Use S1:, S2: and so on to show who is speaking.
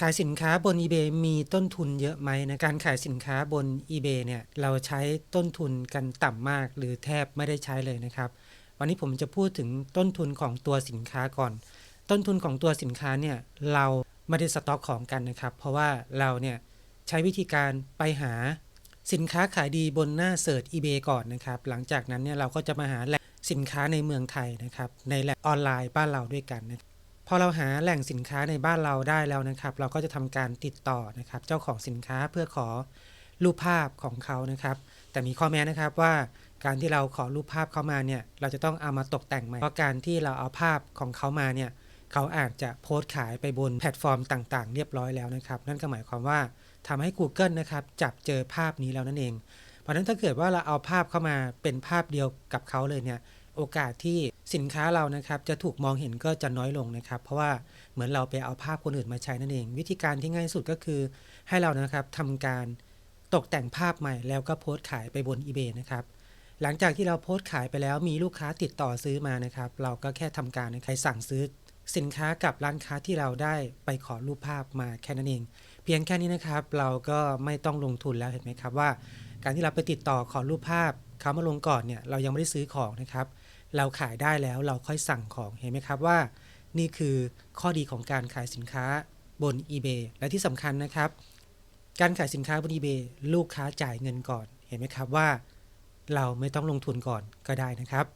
S1: ขายสินค้าบน eBay มีต้นทุนเยอะไหมนะการขายสินค้าบน eBay เนี่ยเราใช้ต้นทุนกันต่ำมาก หรือแทบไม่ได้ใช้เลยนะครับ วันนี้ผมจะพูดถึงต้นทุนของตัวสินค้าก่อน ต้นทุนของตัวสินค้าเนี่ยเราไม่ได้สต็อกของกันนะครับ เพราะว่าเราเนี่ยใช้วิธีการไปหาสินค้าขายดีบนหน้าเสิร์ช eBay ก่อนนะครับ หลังจากนั้นเนี่ยเราก็จะมาหาแหล่งสินค้าในเมืองไทยนะครับ ในแหล่งออนไลน์บ้านเราด้วยกันนะ พอเราหาแหล่งสินค้าในบ้านเราได้แล้วนะครับ เราก็จะทำการติดต่อนะครับ เจ้าของสินค้าเพื่อขอรูปภาพของเขานะครับ แต่มีข้อแม้นะครับว่าการที่เราขอรูปภาพเขามาเนี่ยเราจะต้องเอามาตกแต่งใหม่เพราะการที่เราเอาภาพของเขามาเนี่ยเขาอาจจะโพสต์ขายไปบนแพลตฟอร์มต่างๆ เรียบร้อยแล้วนะครับ นั่นก็หมายความว่าทำให้ Google นะครับจับเจอภาพนี้แล้วนั่นเอง เพราะฉะนั้นถ้าเกิดว่าเราเอาภาพเข้ามาเป็นภาพเดียวกับเขาเลยเนี่ยโอกาสที่สินค้าเรานะครับจะถูกมองเห็นก็จะน้อยลงนะครับ เพราะว่าเหมือนเราไปเอาภาพคนอื่นมาใช้นั่นเอง วิธีการที่ง่ายสุดก็คือให้เรานะครับทำการตกแต่งภาพใหม่แล้วก็โพสต์ขายไปบน eBay นะครับหลังจากที่เราโพสต์ขายไปแล้วมีลูกค้าติดต่อซื้อมานะครับ เราก็แค่ทำการนะครสั่งซื้อ สินค้ากับร้านค้าที่เราได้ไปขอรูปภาพมาแค่นั้นเอง เพียงแค่นี้นะครับ เราก็ไม่ต้องลงทุนแล้วเห็นไหมครับว่า การที่เราไปติดต่อขอรูปภาพเขามาลงก่อนเนี่ยเรายังไม่ได้ซื้อของนะครับ เราขายได้แล้วเราค่อยสั่งของเห็นไหมครับว่า นี่คือข้อดีของการขายสินค้าบน eBay และที่สำคัญนะครับ การขายสินค้าบน eBay ลูกค้าจ่ายเงินก่อน เห็นไหมครับว่า เราไม่ต้องลงทุนก่อนก็ได้นะครับ